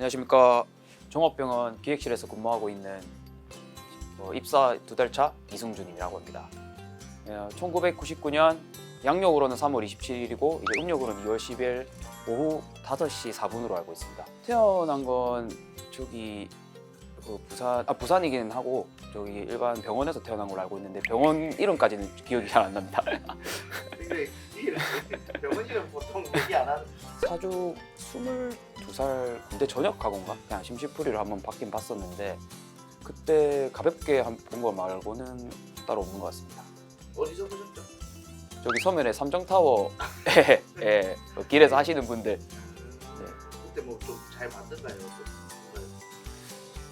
안녕하십니까 종합병원 기획실에서 근무하고 있는 어, 입사 두 달 차 이승준이라고 합니다. 어, 1999년 양력으로는 3월 27일이고 이제 음력으로는 2월 10일 오후 5시 4분으로 알고 있습니다. 태어난 건 저기 그 부산 아 부산이기는 하고 저기 일반 병원에서 태어난 걸로 알고 있는데 병원 이름까지는 기억이 잘 안 납니다. 근데 이 병원이는 보통 얘기 안 하는 사주 22살 군대 전역하고인가 그냥 심시풀이를 한번 받긴 봤었는데 그때 가볍게 본 거 말고는 따로 없는 것 같습니다. 어디서 보셨죠? 저기 서면에 삼정타워에 예, 그 길에서 하시는 분들 그때 뭐 좀 잘 만든가요?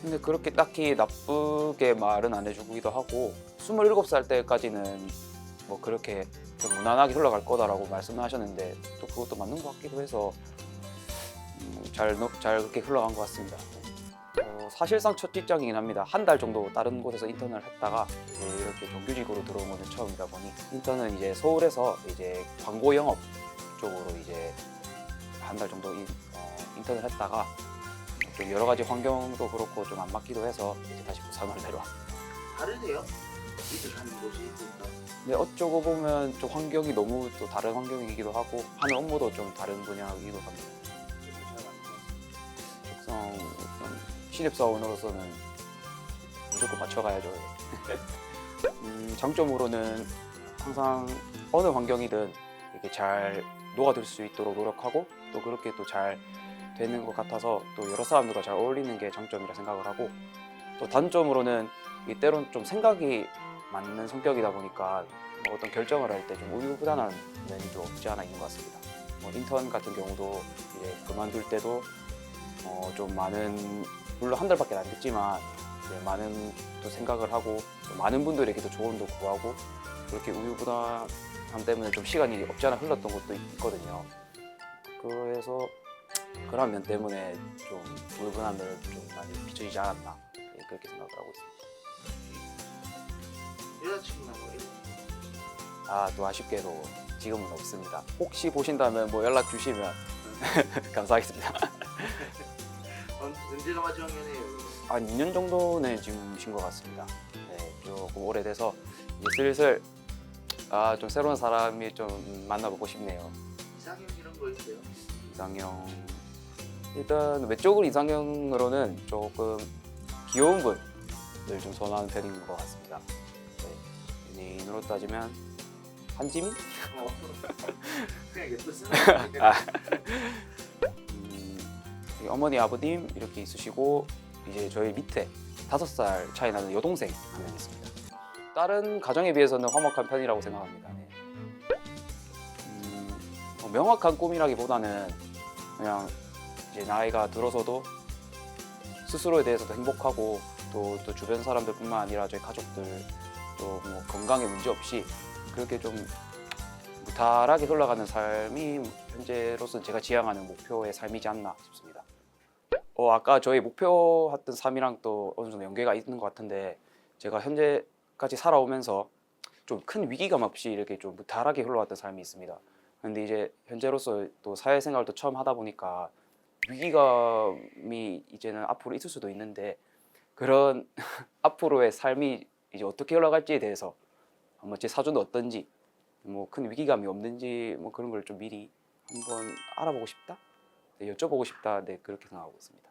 근데 그렇게 딱히 나쁘게 말은 안 해주기도 하고 27살 때까지는 뭐 그렇게 좀 무난하게 흘러갈 거다라고 말씀을 하셨는데 또 그것도 맞는 것 같기도 해서 음, 잘, 노- 잘 그렇게 흘러간 것 같습니다. 어, 사실상 첫 직장이긴 합니다. 한 달 정도 다른 곳에서 인턴을 했다가 이렇게 정규직으로 들어온 거는 처음이다 보니 인턴은 이제 서울에서 이제 광고 영업 쪽으로 이제 한 달 정도 인, 어, 인턴을 했다가 좀 여러 가지 환경도 그렇고 좀 안 맞기도 해서 이제 다시 부산으로 내려왔습니다. 다르네요. 이들 하는 곳이 있으니까. 근데 어쩌고 보면 좀 환경이 너무 또 다른 환경이기도 하고 하는 업무도 좀 다른 분야이기도 합니다. 일단 신입사원으로서는 무조건 맞춰가야죠. 음, 장점으로는 항상 어느 환경이든 이렇게 잘 녹아들 수 있도록 노력하고 또 그렇게 또 잘 되는 것 같아서 또 여러 사람들과 잘 어울리는 게 장점이라 생각을 하고 또 단점으로는 이 때론 좀 생각이 맞는 성격이다 보니까 뭐 어떤 결정을 할 때 좀 우유부단한 면이 좀 없지 않아 있는 것 같습니다. 뭐 인턴 같은 경우도 이제 그만둘 때도 어, 좀 많은 물론 한 달밖에 안 됐지만 이제 많은 또 생각을 하고 또 많은 분들에게 도 조언도 구하고 그렇게 우유부단함 때문에 좀 시간이 없지 않아 흘렀던 것도 있거든요. 그래서 그런 면 때문에 좀 우유부단함을 좀 많이 비춰지지 않았나 예, 그렇게 생각을 하고 있습니다. 여자친구나 뭐아또 아쉽게도 지금은 없습니다. 혹시 보신다면 뭐 연락 주시면 감사하겠습니다. 언- 언제가 마지막 연애예요? 한 2년 정도는 지금신 것 같습니다. 네, 조금 오래돼서 이제 슬슬 아 좀 새로운 사람이 좀 만나보고 싶네요. 이상형 이런 거 있어요? 이상형 일단 외적으로 이상형으로는 조금 귀여운 분을 좀 선호하는 편인 것 같습니다. 네, 연예인으로 따지면 한지민? 어. 그냥 쓰는 아. 어머니 아버님 이렇게 있으시고 이제 저희 밑에 다섯 살 차이 나는 여동생 한 명 있습니다. 다른 가정에 비해서는 화목한 편이라고 생각합니다. 네. 음, 뭐 명확한 꿈이라기보다는 그냥 이제 나이가 들어서도 스스로에 대해서도 행복하고 또, 또 주변 사람들뿐만 아니라 저희 가족들 또 뭐 건강에 문제 없이 그렇게 좀 무탈하게 흘러가는 삶이 현재로서 제가 지향하는 목표의 삶이지 않나 싶습니다. 어, 아까 저희 목표했던 삶이랑 또 어느 정도 연계가 있는 것 같은데 제가 현재까지 살아오면서 좀 큰 위기감 없이 이렇게 좀 무탈하게 흘러왔던 삶이 있습니다. 근데 이제 현재로서 또 사회생활을 또 처음 하다 보니까 위기감이 이제는 앞으로 있을 수도 있는데 그런 앞으로의 삶이 이제 어떻게 흘러갈지에 대해서 한번 제 사주는 어떤지 뭐 큰 위기감이 없는지 뭐 그런 걸 좀 미리 한번 알아보고 싶다, 네, 여쭤보고 싶다, 네 그렇게 생각하고 있습니다.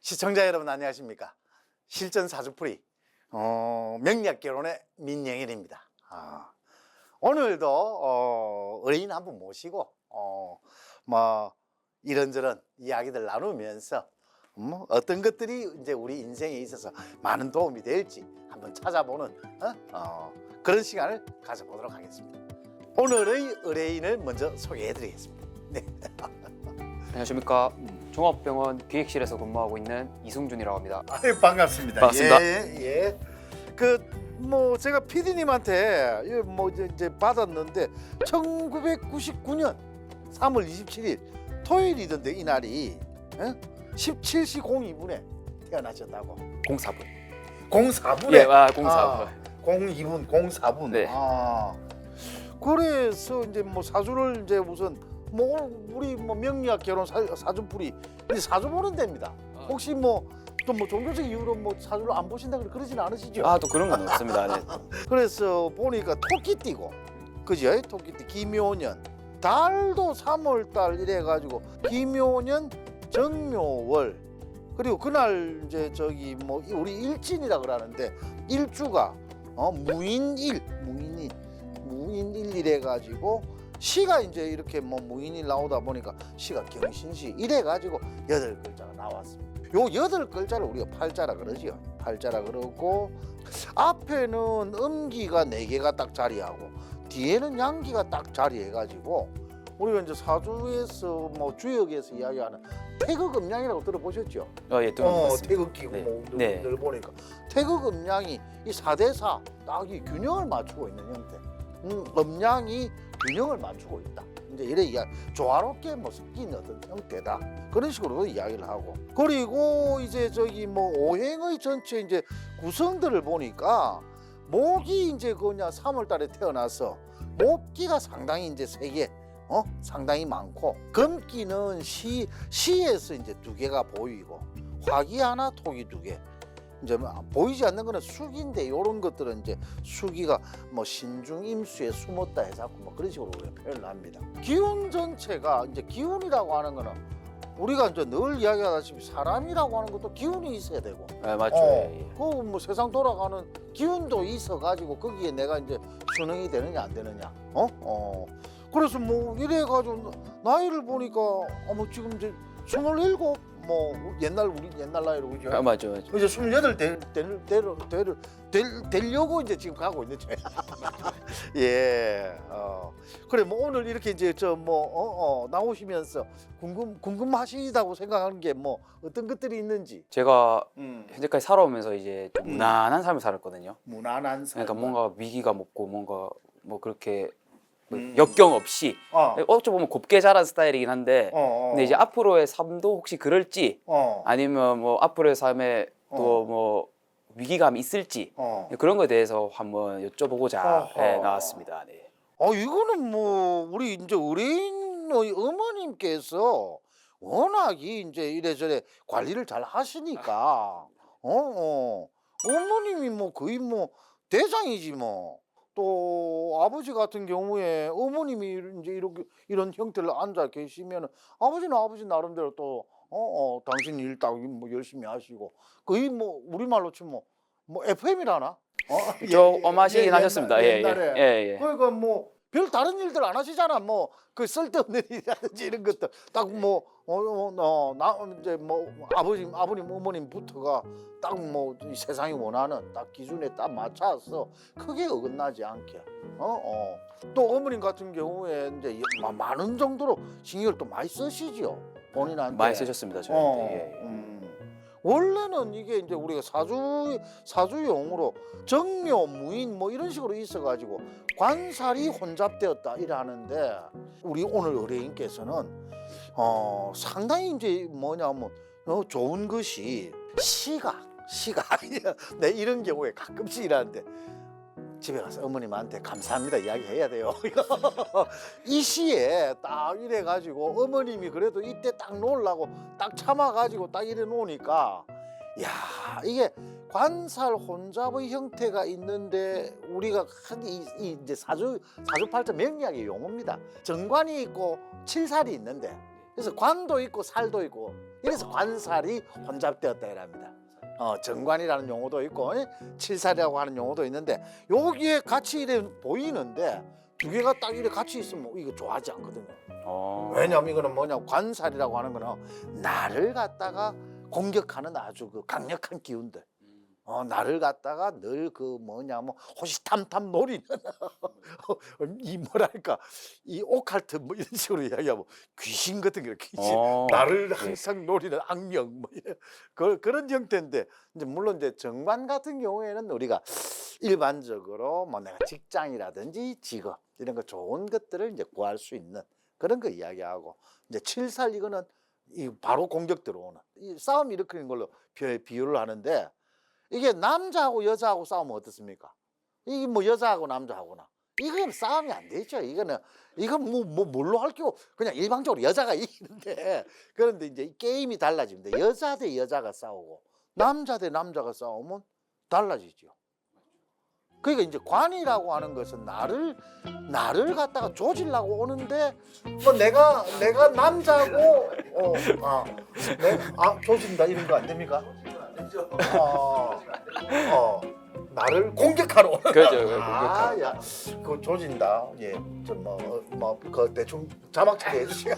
시청자 여러분 안녕하십니까? 실전 사주풀이 어, 명리학 결혼의 민영일입니다. 아, 오늘도 어, 의뢰인 한 분 모시고 어, 뭐 이런저런 이야기들 나누면서 뭐 어떤 것들이 이제 우리 인생에 있어서 많은 도움이 될지 한번 찾아보는 어? 어, 그런 시간을 가져보도록 하겠습니다. 오늘의 의뢰인을 먼저 소개해드리겠습니다. 네. 안녕하십니까? 종합병원 기획실에서 근무하고 있는 이승준이라고 합니다. 아유, 반갑습니다. 반갑습니다. 예, 예. 그 뭐 제가 PD님한테 뭐 이제, 이제 받았는데 1999년 3월 27일 토요일이던데 이 날이 예? 17시 02분에 태어나셨다고. 04분. 04분에 예, 아, 공사. 02분, 04분. 네. 아. 그래서 이제 뭐 사주를 이제 우선 뭐 우리 뭐 명리학 결혼 사, 사주풀이 사주 보는 데입니다. 혹시 뭐 또 뭐 종교적 이유로 뭐 사주를 안 보신다 그러- 그러진 않으시죠? 아, 또 그런 건 없습니다. 네. 그래서 보니까 토끼띠고 그죠? 토끼띠 김효년 달도 3월 달 이래 가지고 김효년 정묘월 그리고 그날 이제 저기 뭐 우리 일진이라 그러는데 일주가 어 무인일 무인일 무인일 이래 가지고 시가 이제 이렇게 뭐 무인일 나오다 보니까 시가 경신시 이래 가지고 여덟 글자가 나왔습니다. 요 여덟 글자를 우리가 팔자라 그러지요. 팔자라 그러고 앞에는 음기가 네 개가 딱 자리하고 뒤에는 양기가 딱 자리해 가지고 우리가 이제 사주에서 뭐 주역에서 이야기하는 태극 음양이라고 들어보셨죠? 어, 예, 또 어. 태극기고 네. 뭐 네. 늘 보니까 태극 음양이 이 4대 4 딱이 균형을 맞추고 있는 형태. 음, 음양이 균형을 맞추고 있다. 이제 이래 이야 조화롭게 뭐 섞인 어떤 형태다. 그런 식으로 이야기를 하고 그리고 이제 저기 뭐 오행의 전체 이제 구성들을 보니까 목이 이제 그냐 3월 달에 태어나서 목기가 상당히 이제 세 개. 어 상당히 많고 금기는 시 시에서 이제 두 개가 보이고 화기 하나 토기 두 개. 이제 뭐 보이지 않는 거는 숙인데 이런 것들은 이제 수기가 뭐 신중 임수에 숨었다 해서 뭐 그런 식으로 표현을 합니다. 기운 전체가 이제 기운이라고 하는 거는 우리가 이제 늘 이야기하다시피 사람이라고 하는 것도 기운이 있어야 되고 아, 맞죠. 어, 예, 예. 그뭐 세상 돌아가는 기운도 있어 가지고 거기에 내가 이제 순응이 되느냐 안 되느냐 어? 어. 그래서 뭐 이래 가지고 나이를 보니까 어머 지금 이제 스물일곱 뭐 옛날 우리 옛날 나이로 그죠? 아, 맞죠. 맞죠. 이제 스물여덟 될, 될, 될, 될, 될, 되려고 이제 지금 가고 있는 중이야. 예. 어. 그래 뭐 오늘 이렇게 이제 저뭐 어, 어, 나오시면서 궁금 궁금하시다고 생각하는 게 뭐 어떤 것들이 있는지. 제가 음. 현재까지 살아오면서 이제 좀 음. 무난한 삶을 살았거든요. 무난한 삶. 그러니까 뭔가 위기가 없고 뭔가 뭐 그렇게 뭐 음. 역경 없이 어. 어찌 보면 곱게 자란 스타일이긴 한데 어, 어. 근데 이제 앞으로의 삶도 혹시 그럴지 어. 아니면 뭐 앞으로의 삶에 어. 또뭐 위기감이 있을지 어. 그런 거에 대해서 한번 여쭤보고자 어허. 예, 나왔습니다. 네. 어 이거는 뭐 우리 이제 의뢰인의 어머님께서 워낙 이 이제 이래저래 관리를 잘 하시니까 어, 어 어머님이 뭐 거의 뭐 대장이지 뭐 또 아버지 같은 경우에 어머님이 이제 이렇게 이런 형태로 앉아 계시면 아버지는 아버지 나름대로 또 어, 어 당신 일딱뭐 열심히 하시고 거의 뭐 우리말로 치면 뭐 FM이라나 어? 좀 예, 엄하시긴 예, 하셨습니다. 옛날- 예, 예, 옛날에. 예, 예. 그러니까 뭐 별 다른 일들 안 하시잖아. 뭐 그 쓸데없는 일이라든지 이런 것들 딱뭐 어, 어, 어, 나 이제 뭐 아버님 아버님 어머님부터가 딱 뭐 세상이 원하는 딱 기준에 딱 맞춰서 크게 어긋나지 않게 어, 어. 또 어머님 같은 경우에 이제 마- 많은 정도로 신경을 또 많이 쓰시죠 본인한테 많이 쓰셨습니다. 저한테. 어, 예, 예. 음. 원래는 이게 이제 우리가 사주 사주용으로 정묘 무인 뭐 이런 식으로 있어가지고 관살이 혼잡되었다 이러는데 우리 오늘 의뢰인께서는 어 상당히 이제 뭐냐면 어, 좋은 것이 시각 시각. 내 이런 경우에 가끔씩 일하는데 집에 가서 어머님한테 감사합니다 이야기해야 돼요. 이 시에 딱 이래 가지고 어머님이 그래도 이때 딱 놓으려고 딱 참아 가지고 딱 이래 놓으니까 야 이게 관살 혼잡의 형태가 있는데 우리가 한 이, 이 이제 사주 사주팔자 명리학의 용어입니다. 정관이 있고 칠살이 있는데 그래서 관도 있고 살도 있고 이래서 관살이 혼잡되었다 이랍니다. 어, 정관이라는 용어도 있고 예? 칠살이라고 하는 용어도 있는데 여기에 같이 이래 보이는데 두 개가 딱 이래 같이 있으면 이거 좋아하지 않거든요. 어. 왜냐면 이거는 뭐냐 관살이라고 하는 거는 나를 갖다가 공격하는 아주 그 강력한 기운들. 어, 나를 갖다가 늘 그 뭐냐면 호시탐탐 노리는 이 뭐랄까 이 오칼트 뭐 이런 식으로 이야기하면 귀신 같은 게 이렇게. 어. 나를 항상 노리는 악령 뭐 이런 그, 그런 형태인데 이제 물론 이제 정관 같은 경우에는 우리가 일반적으로 뭐 내가 직장이라든지 직업 이런 거 좋은 것들을 이제 구할 수 있는 그런 거 이야기하고 이제 칠살 이거는 이 바로 공격 들어오는 이 싸움 일으키는 걸로 비- 비유를 하는데 이게 남자하고 여자하고 싸우면 어떻습니까? 이게 뭐 여자하고 남자하고나 이건 싸움이 안 되죠. 이거는 이건 뭐, 뭐 뭘로 할게 그냥 일방적으로 여자가 이기는데 그런데 이제 이 게임이 달라집니다. 여자 대 여자가 싸우고 남자 대 남자가 싸우면 달라지죠. 그러니까 이제 관이라고 하는 것은 나를 나를 갖다가 조질라고 오는데 뭐 내가 내가 남자고 어, 아, 내, 아 조진다 이런 거 안 됩니까? 어, 어, 나를 공격하러 오는 그렇죠, 그렇죠, 아, 공격하러. 야, 그거 조진다. 예, 좀뭐뭐그 대충 자막 처리 해주시고.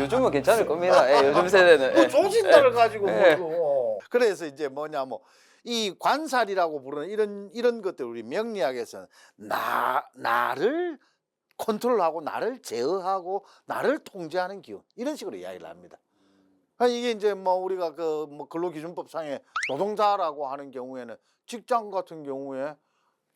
요즘은 괜찮을 겁니다. 예, 요즘 세대는. 그 예. 조진다를 가지고 예. 뭐, 어. 그래서 이제 뭐냐 뭐. 이 관살이라고 부르는 이런 이런 것들 우리 명리학에서는 나 나를 컨트롤하고 나를 제어하고 나를 통제하는 기운 이런 식으로 이야기를 합니다. 아, 이게 이제 뭐 우리가 그 뭐 근로기준법상의 노동자라고 하는 경우에는 직장 같은 경우에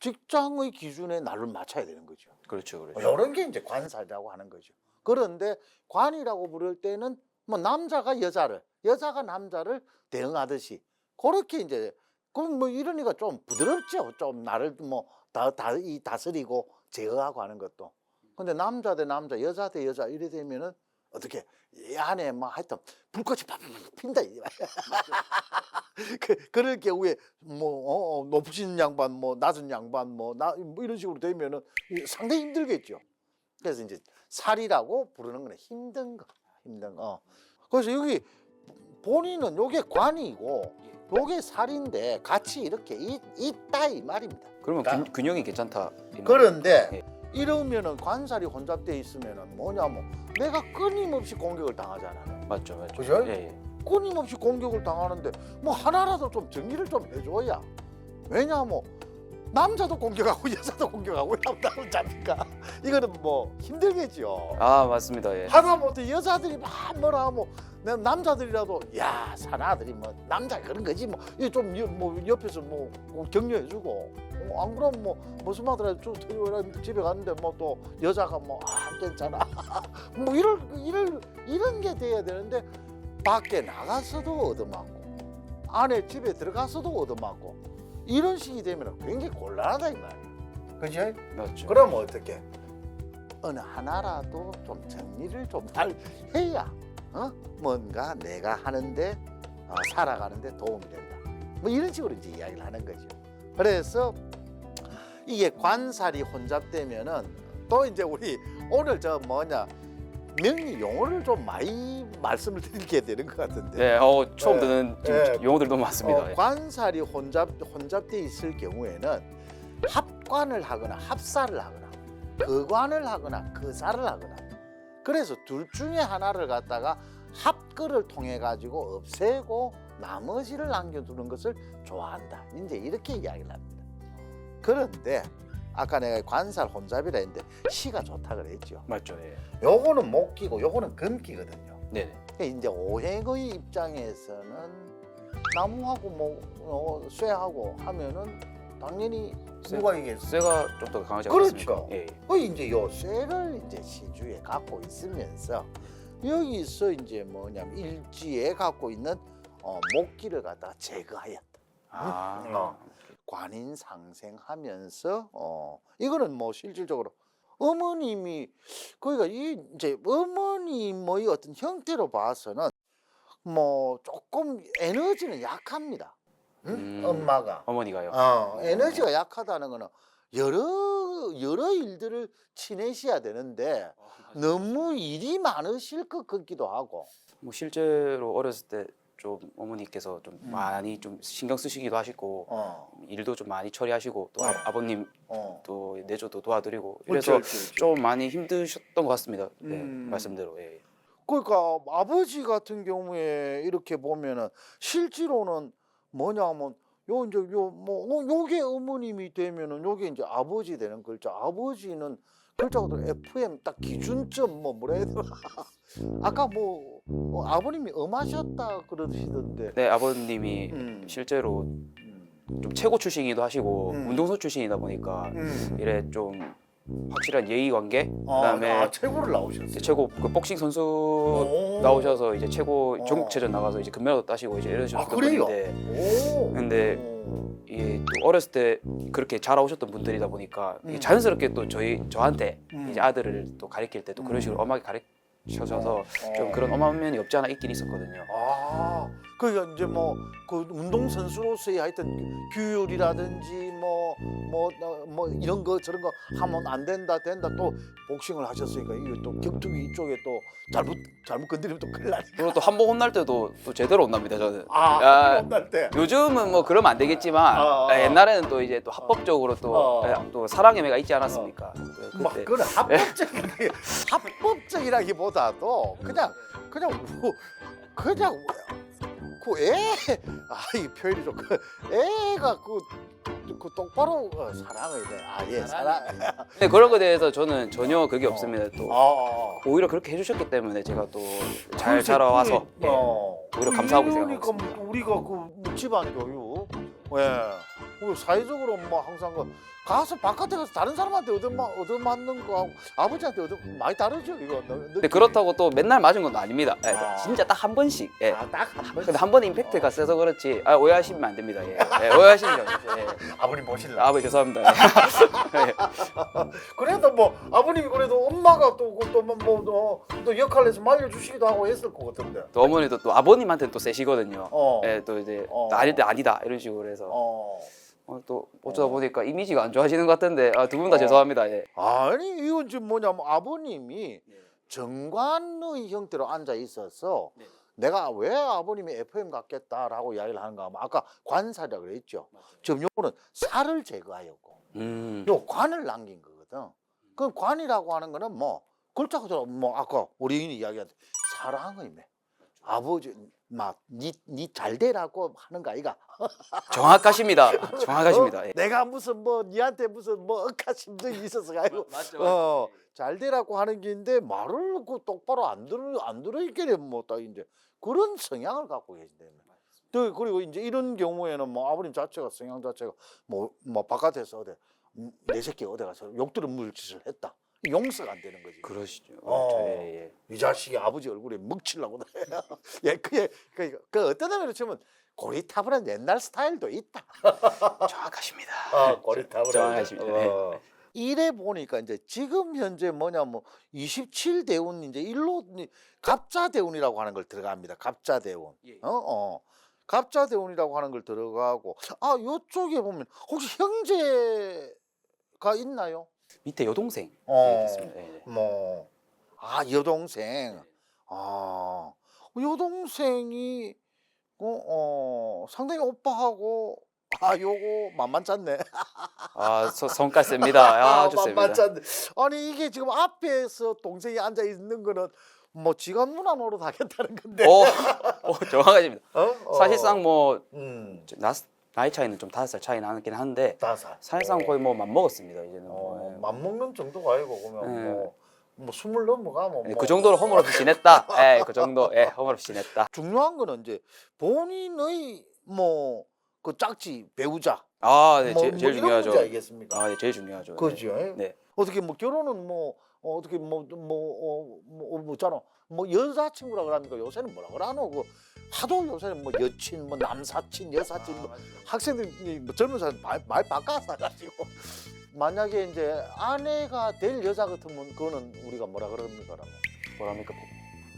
직장의 기준에 나를 맞춰야 되는 거죠. 그렇죠, 그렇죠. 이런 게 이제 관살이라고 하는 거죠. 그런데 관이라고 부를 때는 뭐 남자가 여자를, 여자가 남자를 대응하듯이 그렇게 이제 그럼 뭐 이러니까 좀 부드럽죠. 좀 나를 뭐 다 다 이 다스리고 제어하고 하는 것도. 근데 남자 대 남자, 여자 대 여자 이래 되면은 어떻게 이 안에 뭐 하여튼 불꽃이 팍팍 핀다. 이. 그, 그럴 경우에 뭐 어, 어, 높으신 양반, 뭐 낮은 양반, 뭐, 나, 뭐 이런 식으로 되면은 이 상당히 힘들겠죠. 그래서 이제 살이라고 부르는 거는 힘든 거, 힘든 거. 어. 그래서 여기 본인은 요게 관이고 요게 살인데 같이 이렇게 있, 있다 이 말입니다. 그러면 그러니까- 균, 균형이 괜찮다. 이 말. 그런데 예. 이러면은 관살이 혼잡돼 있으면은 뭐냐면 내가 끊임없이 공격을 당하잖아요. 맞죠, 맞죠. 그죠? 예, 예. 끊임없이 공격을 당하는데 뭐 하나라도 좀 정리를 좀 해줘야 왜냐하면 남자도 공격하고 여자도 공격하고 남자도 잡니까 이거는 뭐 힘들겠죠 아 맞습니다. 예. 하다못해 여자들이 막 뭐라 하면 내 남자들이라도 야 사나들이 뭐 남자 그런 거지 뭐좀뭐 옆에서 뭐 격려해주고 어, 안 그러면 뭐 무슨 말들 쭉 집에 갔는데 뭐 또 여자가 뭐 아 괜찮아 뭐 이럴 이럴 이런 게 돼야 되는데 밖에 나가서도 얻어맞고 안에 집에 들어가서도 얻어맞고 이런 식이 되면 굉장히 곤란하다 이 말이야 그죠? 맞죠. 그럼 어떻게? 어느 하나라도 좀 정리를 좀 잘 해야 어? 뭔가 내가 하는데 어, 살아가는데 도움이 된다. 뭐 이런 식으로 이제 이야기를 하는 거죠. 그래서 이게 관살이 혼잡되면은 또 이제 우리 오늘 저 뭐냐 명리 용어를 좀 많이 말씀을 드리게 되는 것 같은데. 네, 어, 처음 예. 듣는 지금 예. 용어들 너무 많습니다. 어, 예. 관살이 혼잡 혼잡돼 있을 경우에는 합관을 하거나 합살을 하거나 거관을 하거나 거사를 하거나 그래서 둘 중에 하나를 갖다가 합거를 통해 가지고 없애고 나머지를 남겨두는 것을 좋아한다. 이제 이렇게 이야기를 합니다. 그런데 아까 내가 관살 혼잡이라 했는데 시가 좋다 그랬죠. 맞죠. 예. 요거는 못 끼고 요거는 금끼거든요. 네. 그러니까 이제 오행의 입장에서는 나무하고 뭐 어, 쇠하고 하면은 당연히 쇠. 누가 이겠어? 쇠가 좀 더 강하지 그렇죠. 않습니까? 예. 예. 그 이제 요 쇠를 이제 시주에 갖고 있으면서 여기서 이제 뭐냐면 일지에 갖고 있는 어, 목기를 갖다가 제거하였다. 아. 어. 관인 상생하면서 어 이거는 뭐 실질적으로 어머님이 그러니까 이 이제 어머님의 어떤 형태로 봐서는 뭐 조금 에너지는 약합니다. 응? 음. 엄마가 어머니가요. 어, 에너지가 약하다는 거는 여러 여러 일들을 지내셔야 되는데 너무 일이 많으실 것 같기도 하고 뭐 실제로 어렸을 때 좀 어머니께서 좀 음. 많이 좀 신경 쓰시기도 하시고 어, 일도 좀 많이 처리하시고 또 네. 아, 버님 어. 또 내조도 도와드리고 그래서 그렇죠, 그렇죠. 좀 많이 힘드셨던 것 같습니다. 네, 음. 말씀대로. 예. 그러니까 아버지 같은 경우에 이렇게 보면은 실제로는 뭐냐면 요 이제 요뭐 요게 어머님이 되면은 요게 이제 아버지 되는 글자 아버지는 글자가 또 FM 딱 기준점 뭐 뭐라 해야 되나 아까 뭐 어, 아버님이 엄하셨다 그러시던데 네, 아버님이 음. 실제로 음. 좀 최고 출신이기도 하시고 음. 운동선 출신이다 보니까 음. 이래 좀 확실한 예의 관계, 그다음에 아, 최고를 나오셨어요. 최고 그 복싱 선수 오. 나오셔서 이제 최고 어. 전국체전 나가서 이제 금메달도 따시고 이제 아, 이러셨던 그래요? 분인데 오. 근데 오. 이게 또 어렸을 때 그렇게 자라오셨던 분들이다 보니까 이게 음. 자연스럽게 또 저희 저한테 음. 이제 아들을 또 가르칠 때 또 그런 음. 식으로 엄하게 가르쳐셔서 어. 좀 그런 엄한 면이 없지 않아 있긴 있었거든요. 아, 그러니까 이제 뭐 그 운동 선수로서의 하여튼 규율이라든지 뭐 뭐 뭐 이런 거 저런 거 하면 안 된다 된다 또 복싱을 하셨으니까 이게 또 격투기 이쪽에 또 잘못 잘못 건드리면 또 큰일 나니까. 그리고 또 한 번 혼날 때도 또 제대로 혼납니다 저는. 아, 야. 혼날 때. 요즘은 뭐 그러면 안 되겠지만 어, 어. 옛날에는 또 이제 또 합법적으로 또, 어. 예, 또 사랑의 매가 있지 않았습니까? 그- 막 그때 그건 합법적인 합법적이라기보다도 그냥 그냥 뭐 그냥 그애아이 표현이 좀 그 애가 그, 그 똑바로 어, 사랑을 해. 아예 사랑. 근데 그런 거에 대해서 저는 전혀 그게 없습니다. 또 아, 오히려 그렇게 해주셨기 때문에 제가 또 잘 자라와서 예. 어. 오히려 감사하고 이러니까 생각하고 뭐 우리가 그 집안 교육, 예, 우리 사회적으로 뭐 항상 그 가서 바깥에 가서 다른 사람한테 얻어마 얻어맞는 거하고 아버지한테 얻어 많이 다르죠 이거. 근데 그렇다고 또 맨날 맞은 건 아닙니다. 예, 아. 진짜 딱 한 번씩. 예. 아딱한 번. 근데 한 번에 임팩트가 세서 그렇지 아, 오해하시면 안 됩니다. 예. 예, 오해하시면 안 돼요. 예. 아버님 모실라. 아버지 죄송합니다. 예. 그래도 뭐 아버님이 그래도 엄마가 또또뭐또 역할을 해서 말려주시기도 하고 했을 것 같은데. 또 어머니도 또 아버님한테 또 세시거든요. 어. 예, 또 이제 어. 또 아닐 때 아니다 이런 식으로 해서 어. 어, 또 어쩌다 보니까 이미지가 안 좋아지는 것 같은데 아, 두 분다 어. 죄송합니다. 예. 아니 이건 지금 뭐냐면 아버님이 네. 정관의 형태로 앉아 있어서 네. 내가 왜 아버님이 FM 갖겠다라고 이야기를 하는가 하면 아까 관살이라 그랬죠. 지금 요거는 살을 제거하였고 음. 요 관을 남긴 거거든. 그 관이라고 하는 거는 뭐 글자 그대로 뭐 아까 우리인이 이야기한 사랑의 매. 아버지 막니니잘 되라고 하는 거 아이가. 정확하십니다. 정확하십니다. 어? 예. 내가 무슨 뭐 니한테 무슨 뭐 억하 심정이 있어서 가지고 맞죠. 어, 잘 되라고 하는 게인데 말을 그 똑바로 안 들어 안 들어 있게 뭐딱 이제 그런 성향을 갖고 계신다며. 또 그리고 이제 이런 경우에는 뭐 아버님 자체가 성향 자체가 뭐 뭐 바깥에서 어디 음, 내 새끼 어디 가서 욕들은 물짓을 했다. 용서가 안 되는 거지. 그러시죠. 어. 예, 예. 이 자식이 아버지 얼굴에 먹칠라고 예, 그게 그, 그 어떤 의미로 치면 고리타분한 옛날 스타일도 있다. 정확하십니다. 아, 고리타분한. 정확하십니다. 네. 이래 보니까 이제 지금 현재 뭐냐면 27 대운 이제 일로 갑자 대운이라고 하는 걸 들어갑니다. 갑자 대운. 예. 어, 어. 갑자 대운이라고 하는 걸 들어가고 아, 요쪽에 보면 혹시 형제가 있나요? 밑에 여동생 어. 있습니다. 예, 예. 뭐, 아, 여동생. 아, 여동생이, 어, 어, 상당히 오빠하고, 아, 요거 만만치 않네. 아, 서, 성깔 셉니다. 아, 아주 셉니다. 만만치 않네. 아니, 이게 지금 앞에서 동생이 앉아 있는 거는 뭐 지간 누나 노릇 하겠다는 건데. 오, 오, 정확하십니다. 어? 어. 사실상 뭐 음, 저 나, 나이 차이는 좀 다섯 살 차이 나긴 한데 다살. 사실상 거의 뭐 맞먹었습니다. 이제는 어, 뭐, 예. 맘먹는 정도가 아니고, 그러면 네. 뭐, 뭐, 스물 넘어가면. 예, 뭐. 그 정도로 허물없이 지냈다. 예, 그 정도. 예, 허물없이 지냈다. 중요한 거는 이제 본인의 뭐, 그 짝지 배우자. 아, 네, 뭐, 제, 뭐 제일 이런 문제 중요하죠. 아니겠습니까? 아, 예, 제일 중요하죠. 그죠? 네. 어떻게 뭐 결혼은 뭐 어, 어떻게 뭐 뭐뭐 뭐, 뭐잖아 뭐 여자친구라 그럽니까 요새는 뭐라 그러노 그 하도 요새는 뭐 여친 뭐 남사친 여사친 뭐 학생들이 뭐 젊은 사람 말, 말 바꿔서 가지고 만약에 이제 아내가 될 여자 같으면 그거는 우리가 뭐라 그럽니까 그러면 뭐랍니까?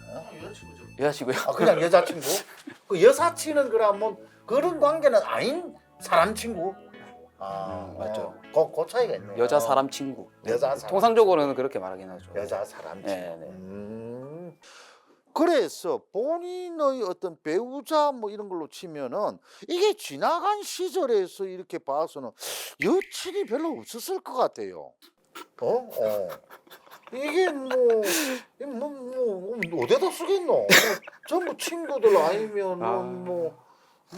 어? 여자친구죠. 여자친구요? 아 그냥 여자친구 그 여사친은 그러면 그런 관계는 아닌 사람 친구 아 음, 맞죠. 어, 그, 그 차이가 있네 여자 어. 사람 친구. 여자 사람 통상적으로는 그렇게 말하긴 하죠. 여자 사람 친구. 네, 네. 음. 그래서 본인의 어떤 배우자 뭐 이런 걸로 치면은 이게 지나간 시절에서 이렇게 봐서는 여친이 별로 없었을 것 같아요. 어? 어. 이게 뭐, 뭐, 뭐, 뭐 어디다 쓰겠노? 뭐, 전부 친구들 아니면 아. 뭐,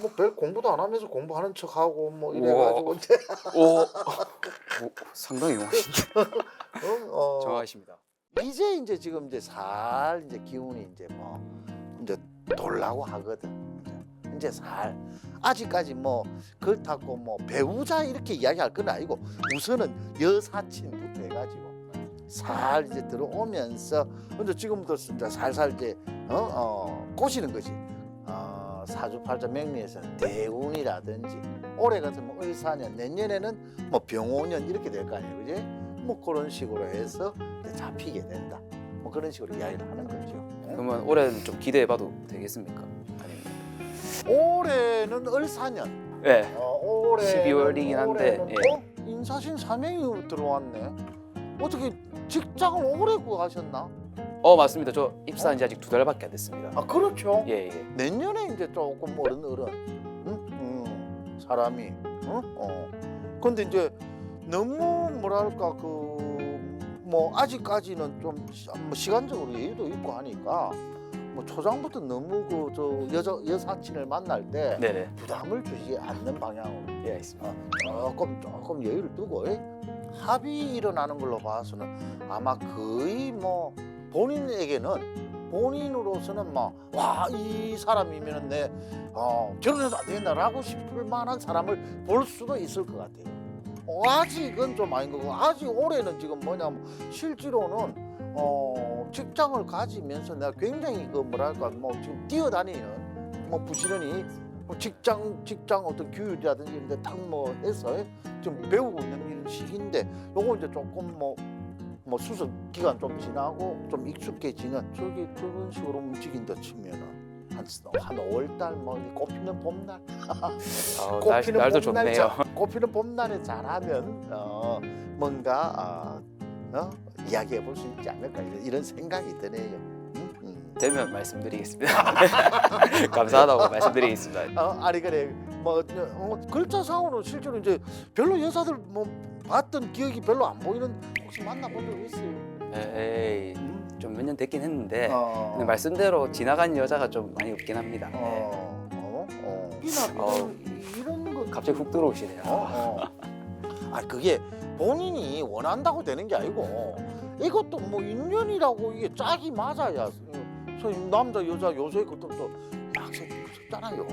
뭐, 별 공부도 안 하면서 공부하는 척하고 뭐 이래가지고 오, 뭐, 상당히 용하신데. 어, 어. 정확하십니다. 이제 이제 지금 이제 살 이제 기운이 이제 뭐 이제 돌라고 하거든. 이제, 이제 살. 아직까지 뭐 그렇다고 뭐 배우자 이렇게 이야기할 건 아니고 우선은 여사친부터 해가지고 살 이제 들어오면서 근데 지금부터 이제 살살 이제 어, 어 꼬시는 거지. 어, 사주팔자 명리에서는 대운이라든지 올해 같으면 을사년 내년에는 뭐 병오년 이렇게 될 거 아니에요, 그지? 뭐 그런 식으로 해서 잡히게 된다. 뭐 그런 식으로 이야기를 하는 거죠. 어? 그러면 올해는 좀 기대해봐도 되겠습니까? 아니면 올해는 을사년. 네. 어, 올해 12월이긴 한데, 예. 어? 인사신 사명이 들어왔네. 어떻게 직장을 오래 구하셨나? 어 맞습니다. 저 입사한 지 아직 두 달밖에 안 됐습니다. 아 그렇죠. 예 예. 내년에 이제 조금 어른 어른 응? 응, 사람이 응? 어. 근데 이제 너무 뭐랄까 그 뭐 아직까지는 좀 시, 뭐 시간적으로 여유도 있고 하니까 뭐 초장부터 너무 그 저 여자 여사친을 만날 때 네네. 부담을 주지 않는 방향으로 예 알겠습니다. 어, 조금 조금 여유를 두고 에? 합의 일어나는 걸로 봐서는 아마 거의 뭐 본인에게는 본인으로서는 막와이 사람이면 내 어, 결혼해도 안 된다라고 싶을 만한 사람을 볼 수도 있을 것 같아요. 어, 아직은 좀 아닌 거고 아직 올해는 지금 뭐냐면 실제로는 어, 직장을 가지면서 내가 굉장히 그 뭐랄까 뭐 지금 뛰어다니는 뭐 부지런히 뭐 직장 직장 어떤 규율이라든지 이런 데딱뭐 해서 좀 배우고 있는 이런 시기인데 요거 이제 조금 뭐뭐 수습 기간 좀 지나고 좀 익숙해지는 저기 그런 식으로 움직인다 치면은 한한 5월달 뭐 꽃피는 봄날 어, 날, 날도 좋네요. 자- 꽃피는 봄날에 잘하면 어, 뭔가 어, 어? 이야기해 볼 수 있지 않을까 이런, 이런 생각이 드네요. 음? 음. 되면 말씀드리겠습니다. 감사하다고 말씀드리겠습니다. 어, 아니 그래 뭐 어, 글자상으로 실제로 이제 별로 여자들 뭐 봤던 기억이 별로 안 보이는 혹시 만나본 적 있어요? 에이 좀 몇 년 됐긴 했는데 어. 근데 말씀대로 지나간 여자가 좀 많이 없긴 합니다. 네. 어, 어, 어. 이나 어. 이런, 이런 거 갑자기 훅 들어오시네요. 어, 어. 아 그게 본인이 원한다고 되는 게 아니고 이것도 뭐 인연이라고 이게 짝이 맞아야 저 남자 여자 요새 그것도 학생들이 있잖아요.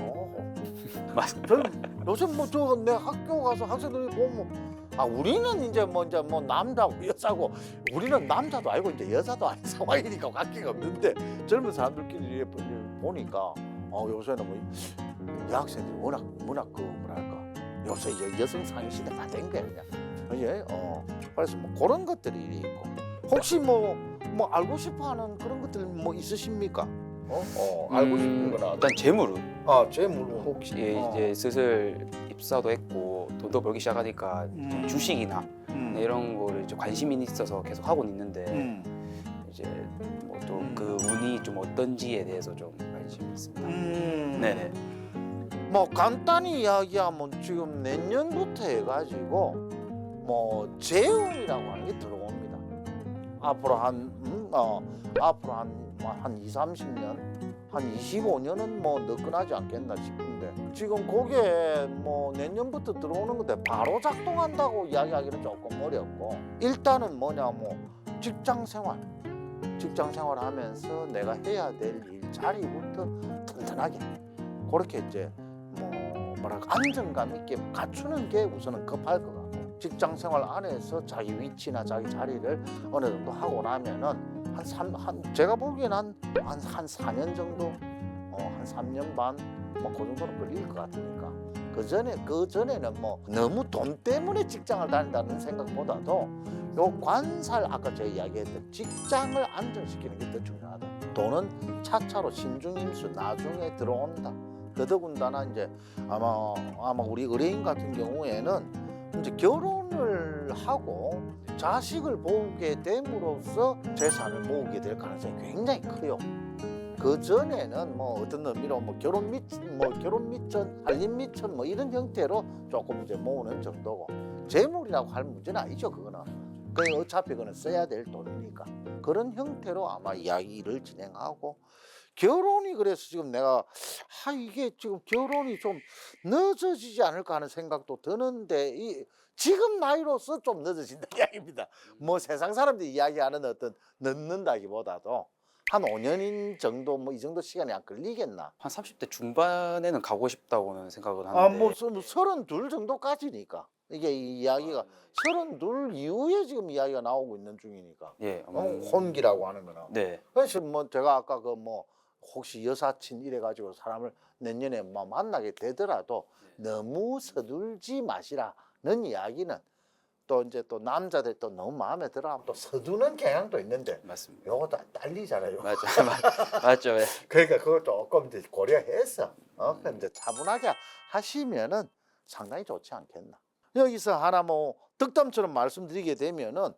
맞습니다. 저 요새 뭐 저 내 학교 가서 학생들이 보면 아 우리는 이제 뭐 이제 뭐 남자고 여자고 우리는 남자도 아니고 이제 여자도 아닌 상황이니까 관계가 없는데 젊은 사람들끼리 보- 보니까 어 요새는 뭐 여학생들이 워낙 워낙 그 뭐랄까 요새 이제 여성 상위 시대 다 된 거야 그냥. 이제 어. 그래서 뭐 그런 것들이 있고. 혹시 뭐뭐 알고 싶어하는 그런 것들 뭐 있으십니까? 어, 어 알고 싶은 음, 거나 일단 재물은 아 재물 혹시 예, 어. 이제 슬슬 입사도 했고 돈도 벌기 시작하니까 좀 음. 주식이나 음. 이런 거를 좀 관심이 있어서 계속 하고 있는데 음. 이제 뭐또 음. 그 운이 좀 어떤지에 대해서 좀 관심이 있습니다. 음. 네네. 뭐 간단히 이야기하면 지금 내년부터 해가지고 뭐 재운이라고 하는 게 들어옵니다. 앞으로 한 음, 어, 앞으로 한한 2, 30년 한 25년은 뭐 너끈하지 않겠나 싶은데 지금 그게 뭐 내년부터 들어오는 건데 바로 작동한다고 이야기하기는 조금 어렵고 일단은 뭐냐 뭐 직장 생활 직장 생활 하면서 내가 해야 될 일 자리부터 튼튼하게 그렇게 이제 뭐 뭐랄까 안정감 있게 갖추는 게 우선은 급할 것 같고 직장 생활 안에서 자기 위치나 자기 자리를 어느 정도 하고 나면은 한 삼 한 제가 보기에는 한한 한 4년 정도 어 한 3년 반 뭐 그 정도는 걸릴 것 같으니까 그 전에 그 전에는 뭐 너무 돈 때문에 직장을 다닌다는 생각보다도 요 관살 아까 제가 이야기했던 직장을 안정시키는 게 더 중요하다. 돈은 차차로 신중임수 나중에 들어온다. 더더군다나 이제 아마 아마 우리 의뢰인 같은 경우에는 이제 결혼을 하고 자식을 보게 됨으로써 재산을 모으게 될 가능성이 굉장히 커요. 그 전에는 뭐 어떤 의미로 뭐 결혼 미, 뭐 결혼 미천, 할인 미천 뭐 이런 형태로 조금 이제 모으는 정도고 재물이라고 할 문제는 아니죠 그거는. 그 어차피 그거는 써야 될 돈이니까 그런 형태로 아마 이야기를 진행하고 결혼이 그래서 지금 내가 아 이게 지금 결혼이 좀 늦어지지 않을까 하는 생각도 드는데 이 지금 나이로서 좀 늦어진다 이야기입니다. 뭐 세상 사람들이 이야기하는 어떤 늦는다기보다도 한 5년인 정도 뭐 이 정도 시간이 안 걸리겠나? 한 30대 중반에는 가고 싶다고는 하는데 아, 뭐 서른 둘 정도까지니까 이게 이 이야기가 서른 둘 이후에 지금 이야기가 나오고 있는 중이니까 예, 어, 음, 혼기라고 하는 거는. 네, 그래서 뭐 제가 아까 그 뭐 혹시 여사친 이래 가지고 사람을 내년에 뭐 만나게 되더라도 너무 서둘지 마시라는 이야기는 또 이제 또 남자들 또 너무 마음에 들어 또 서두는 경향도 있는데 맞습니다. 요것도 딸리잖아요. 맞죠, 맞- 맞죠. 예. 그러니까 그걸 조금 이제 고려해서 어그 이제 차분하게 하시면은 상당히 좋지 않겠나. 여기서 하나 뭐 득담처럼 말씀드리게 되면은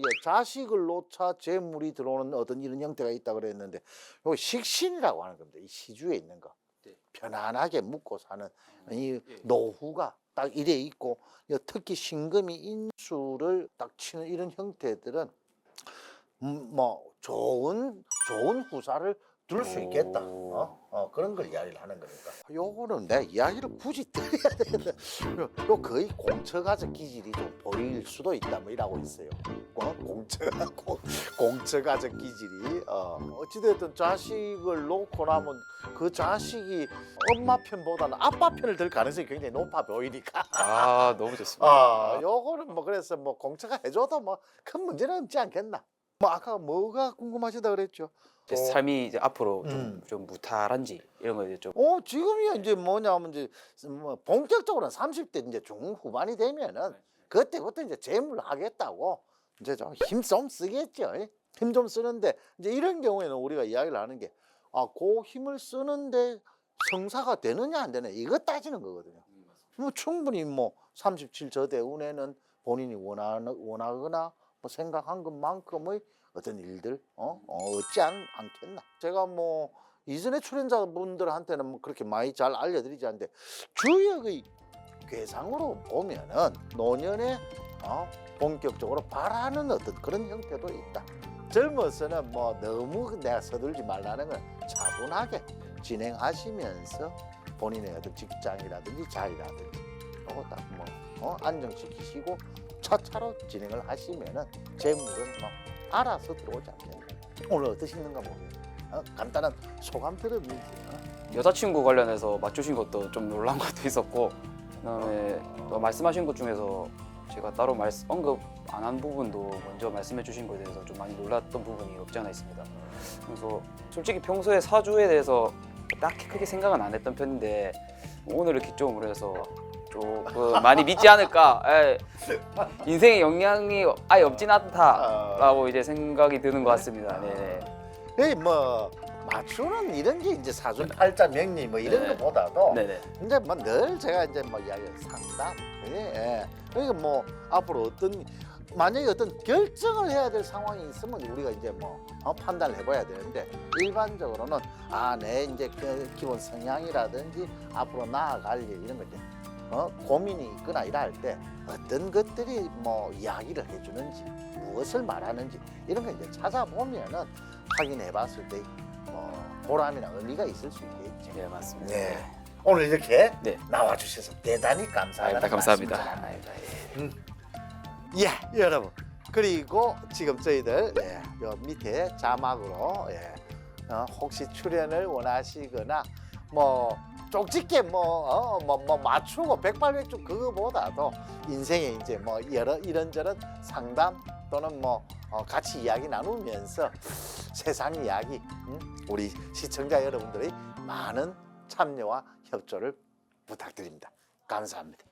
예, 자식을 놓자 재물이 들어오는 어떤 이런 형태가 있다 그랬는데 요 식신이라고 하는 겁니다. 이 시주에 있는 거 네. 편안하게 묵고 사는 이 예. 노후가 딱 이래 있고 요 특히 신금이 인수를 딱 치는 이런 형태들은 음, 뭐 좋은 좋은 후사를 둘 수 있겠다. 오. 어? 어, 그런 걸 이야기를 하는 거니까. 요거는 내 이야기를 굳이 드려야 되는데 요, 요 거의 공처가적 기질이 좀 보일 수도 있다 뭐 이라고 있어요. 어? 공처 공, 공처가적 기질이 어. 어찌됐든 자식을 놓고 나면 그 자식이 엄마 편보다는 아빠 편을 들 가능성이 굉장히 높아 보이니까. 아, 너무 좋습니다. 아, 요거는 뭐 그래서 뭐 공처가 해줘도 뭐 큰 문제는 없지 않겠나. 뭐 아까 뭐가 궁금하시다 그랬죠? 제 삶이 이제 앞으로 좀, 음. 좀 무탈한지 이런 거 이제 좀 어 지금이야 이제 뭐냐면 이제 뭐 본격적으로는 30대 이제 중후반이 되면은 그때부터 이제 재물 하겠다고 이제 좀 힘 좀 쓰겠죠. 힘 좀 쓰는데 이제 이런 경우에는 우리가 이야기를 하는 게 아, 그 힘을 쓰는데 성사가 되느냐 안 되느냐 이거 따지는 거거든요. 뭐 충분히 뭐 37 저 대 운에는 본인이 원하는 원하거나 뭐 생각한 것만큼의 어떤 일들 어, 어 얻지 않, 않겠나. 제가 뭐 이전에 출연자분들한테는 뭐 그렇게 많이 잘 알려드리지 않는데 주역의 괴상으로 보면은 노년에 어, 본격적으로 바라는 어떤 그런 형태도 있다. 젊어서는 뭐 너무 내가 서둘지 말라는 건 차분하게 진행하시면서 본인의 어떤 직장이라든지 자리라든지 요거 딱뭐 어, 안정시키시고 차차로 진행을 하시면은 재물은 뭐 알아서 들어오지 않겠나. 오늘 어떠셨는가 모르겠네. 어, 간단한 소감 어? 여자친구 관련해서 맞추신 것도 좀 놀란 것도 있었고 그다음에 또 말씀하신 것 중에서 제가 따로 말씀, 언급 안 한 부분도 먼저 말씀해 주신 것에 대해서 좀 많이 놀랐던 부분이 없지 않아 있습니다. 그래서 솔직히 평소에 사주에 대해서 딱히 크게 생각은 안 했던 편인데 오늘을 기점으로 해서 조금 많이 믿지 않을까 예, 인생에 영향이 아예 없진 않다라고 이제 생각이 드는 것 같습니다. 네. 이뭐 맞추는 이런 게 이제 사주 팔자 명리 뭐 이런 네. 것보다도 네네. 이제 뭐 늘 제가 이제 뭐 이야기 상담 예, 예. 그러니까 뭐 앞으로 어떤 만약에 어떤 결정을 해야 될 상황이 있으면 우리가 이제 뭐 어, 판단을 해봐야 되는데 일반적으로는 아 내 이제 그 기본 성향이라든지 앞으로 나아갈 일 이런 거 이제 어, 고민이 있거나 이럴 때 어떤 것들이 뭐 이야기를 해주는지 무엇을 말하는지 이런 거 이제 찾아보면은 확인해 봤을 때 뭐 보람이나 의미가 있을 수 있겠죠. 네 맞습니다. 네. 오늘 이렇게 네. 나와 주셔서 대단히 감사하다는 아닙니다. 감사합니다. 말씀 아닙니다. 예, 여러분. 그리고 지금 저희들 예, 요 밑에 자막으로 예, 어, 혹시 출연을 원하시거나 뭐 쪽집게 뭐, 어, 뭐, 뭐 맞추고 백발백중 그거보다도 인생에 이제 뭐 여러 이런저런 상담 또는 뭐 어, 같이 이야기 나누면서 세상 이야기 음? 우리 시청자 여러분들의 많은 참여와 협조를 부탁드립니다. 감사합니다.